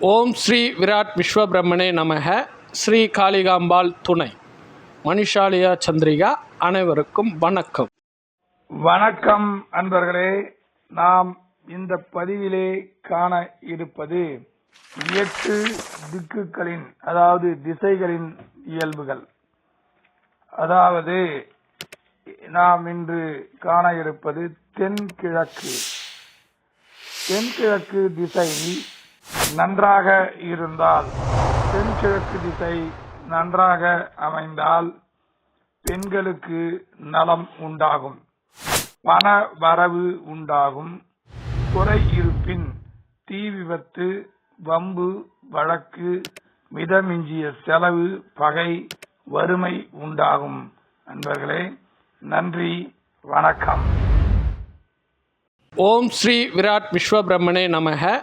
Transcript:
ஓம் ஸ்ரீ விராட் விஸ்வபிரம்மனே நமக. ஸ்ரீ காளிகாம்பாள் துணை. மணிஷாலியா சந்திரிகா அனைவருக்கும் வணக்கம். வணக்கம் அன்பர்களே. நாம் இந்த பதிவிலே காண இருப்பது எட்டு திக்குகளின் அதாவது திசைகளின் இயல்புகள். அதாவது நாம் இன்று காண இருப்பது தென்கிழக்கு. தென்கிழக்கு திசை நன்றாக இருந்தால் தென்கிழக்கு திசை நன்றாக அமைந்தால் பெண்களுக்கு நலம் உண்டாகும் பண வரவு உண்டாகும். குறை இருப்பின் தீ விபத்து வம்பு வழக்கு மிதமிஞ்சிய செலவு பகை வறுமை உண்டாகும். நண்பர்களே நன்றி வணக்கம். ஓம் ஸ்ரீ விராட் விஸ்வபிரம்மனே நமக.